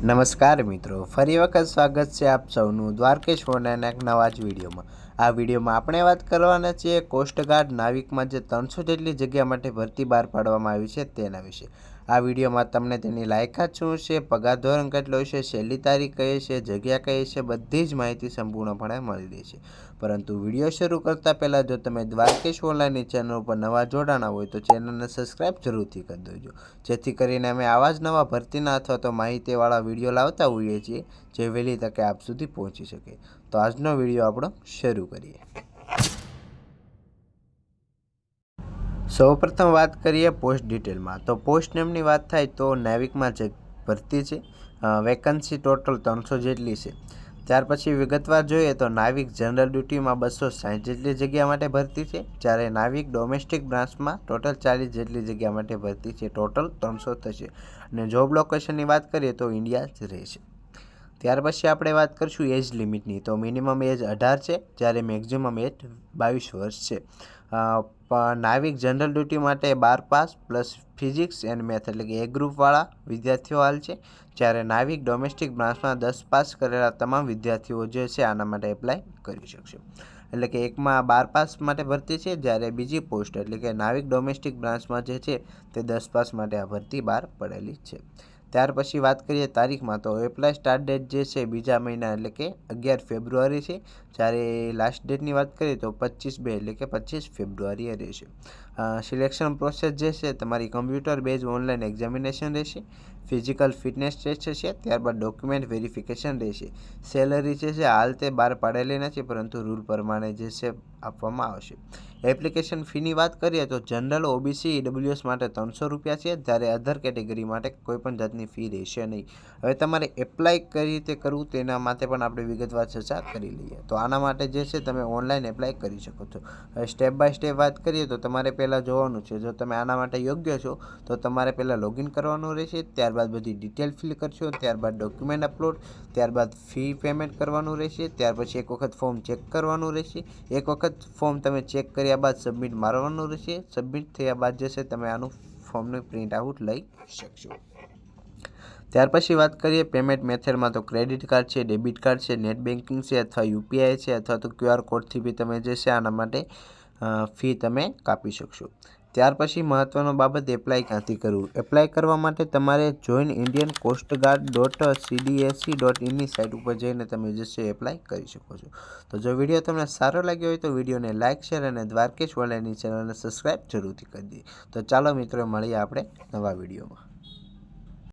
નમસ્કાર મિત્રો, ફરી વખત સ્વાગત છે આપ સૌનું દ્વારકેશ ફોનના એક નવા જ વિડીયોમાં. આ વિડીયોમાં આપણે વાત કરવાના છીએ કોસ્ટગાર્ડ નાવિકમાં જે ત્રણસો જેટલી જગ્યા માટે ભરતી બહાર પાડવામાં આવી છે તેના વિશે. આ વિડીયોમાં તમને તેની લાયકાત શું છે, પગાર ધોરણ કેટલો છે, છેલ્લી તારીખ કઈ છે, જગ્યા કઈ છે, બધી જ માહિતી સંપૂર્ણપણે મળી રહેશે પરંતુ વીડિયો શરૂ કરતાં પહેલાં જો તમે દ્વારકેશ ઓનલાઈનની ચેનલ ઉપર નવા જોડાણા હોય તો ચેનલને સબસ્ક્રાઈબ જરૂરથી કરી દેજો. જેથી કરીને અમે આવા જ નવા ભરતીના અથવા તો માહિતીવાળા વીડિયો લાવતા હોઈએ છીએ જે વહેલી તકે આપ સુધી પહોંચી શકે. તો આજનો વીડિયો આપણો શરૂ કરીએ. સૌપ્રથમ વાત કરીએ પોસ્ટ ડિટેલમાં. તો પોસ્ટ નેમની વાત થાય તો નેવિકમાં જે ભરતી છે વેકન્સી ટોટલ ત્રણસો જેટલી છે. ત્યાર પછી વિગતવાર જોઈએ તો નાવિક જનરલ ડ્યુટીમાં બસો સાઠ જેટલી જગ્યા માટે ભરતી છે, જ્યારે નાવિક ડોમેસ્ટિક બ્રાન્ચમાં ટોટલ ચાલીસ જેટલી જગ્યા માટે ભરતી છે. ટોટલ ત્રણસો થશે. અને જોબ લોકેશનની વાત કરીએ તો ઇન્ડિયા જ રહેશે. ત્યાર પછી આપણે વાત કરીશું એજ લિમિટની. તો મિનિમમ એજ અઢાર છે, જ્યારે મેક્ઝિમમ એજ બાવીસ વર્ષ છે. નાવિક જનરલ ડ્યુટી માટે બાર pass plus physics and math એટલે કે એ ગ્રુપવાળા વિદ્યાર્થીઓ હાલ છે. જ્યારે નાવિક ડોમેસ્ટિક બ્રાન્ચમાં દસ પાસ કરેલા તમામ વિદ્યાર્થીઓ જે છે આના માટે એપ્લાય કરી શકશે. એટલે કે એકમાં બાર પાસ માટે ભરતી છે, જ્યારે બીજી પોસ્ટ એટલે કે નાવિક ડોમેસ્ટિક બ્રાન્ચમાં જે છે તે દસ પાસ માટે આ ભરતી બહાર પડેલી છે. ત્યાર પછી વાત કરીએ તારીખમાં, તો એપ્લાય સ્ટાર્ટ ડેટ જે છે બીજા મહિના, એટલે કે અગિયાર ફેબ્રુઆરી છે. જ્યારે લાસ્ટ ડેટની વાત કરીએ, તો પચીસ બે, એટલે કે પચીસ ફેબ્રુઆરીએ રહેશે. સિલેક્શન પ્રોસેસ જે છે, તમારી કમ્પ્યુટર બેઝ ઓનલાઈન એક્ઝામિનેશન રહેશે ફિઝિકલ ફિટનેસ ટેસ્ટ છે ત્યારબાદ ડોક્યુમેન્ટ વેરિફિકેશન રહેશે. સેલરી જે છે, હાલ તે બહાર પાડેલી નથી, પરંતુ રૂલ પ્રમાણે જે છે, આપવામાં આવશે. એપ્લિકેશન ફીની વાત કરીએ તો જનરલ ઓબીસી ઈડબ્લ્યુએસ માટે ત્રણસો રૂપિયા છે, જ્યારે અધર કેટેગરી માટે કોઈપણ જાતની ફી રહેશે નહીં. હવે તમારે એપ્લાય કઈ રીતે કરવું તેના માટે પણ આપણે વિગતવાર ચર્ચા કરી લઈએ. તો આના માટે જે છે, તમે ઓનલાઈન એપ્લાય કરી શકો છો. હવે સ્ટેપ બાય સ્ટેપ વાત કરીએ તો તમારે પહેલાં જોવાનું છે. જો તમે આના માટે યોગ્ય છો, તો તમારે પહેલાં લોગિન કરવાનું રહેશે, ત્યારબાદ બધી ડિટેલ ફિલ કરશો, ત્યારબાદ ડોક્યુમેન્ટ અપલોડ ત્યારબાદ ફી પેમેન્ટ કરવાનું રહેશે, ત્યાર પછી એક વખત ફોર્મ ચેક કરવાનું રહેશે. એક વખત ફોર્મ તમે ચેક કર્યા બાદ સબમિટ મારવાનું રહેશે. સબમિટ થયા બાદ જશે તમે આનું ફોર્મનું પ્રિન્ટ આઉટ લઈ શકશો. ત્યાર પછી વાત કરીએ પેમેન્ટ મેથડમાં તો ક્રેડિટ કાર્ડ છે ડેબિટ કાર્ડ છે નેટ બેન્કિંગ છે, અથવા યુપીઆઈ છે, અથવા તો ક્યુઆર કોડથી બી તમે જે છે આના માટે ફી તમે કાપી શકશો. ત્યાર પછી મહત્ત્વનો બાબત એપ્લાય ક્યાંથી કરવું? એપ્લાય કરવા માટે તમારે join Indian coastguard dot CDSC dot ઇનની site ઉપર જઈને તમે જે છે એપ્લાય કરી શકો છો. તો જો વીડિયો તમને સારો લાગ્યો હોય તો વિડીયોને લાઇક શેર અને દ્વારકેશ ઓનલાઈનની ચેનલને સબસ્ક્રાઈબ જરૂરથી કરી દઈએ તો ચાલો મિત્રો, મળીએ આપણે નવા વિડીયોમાં.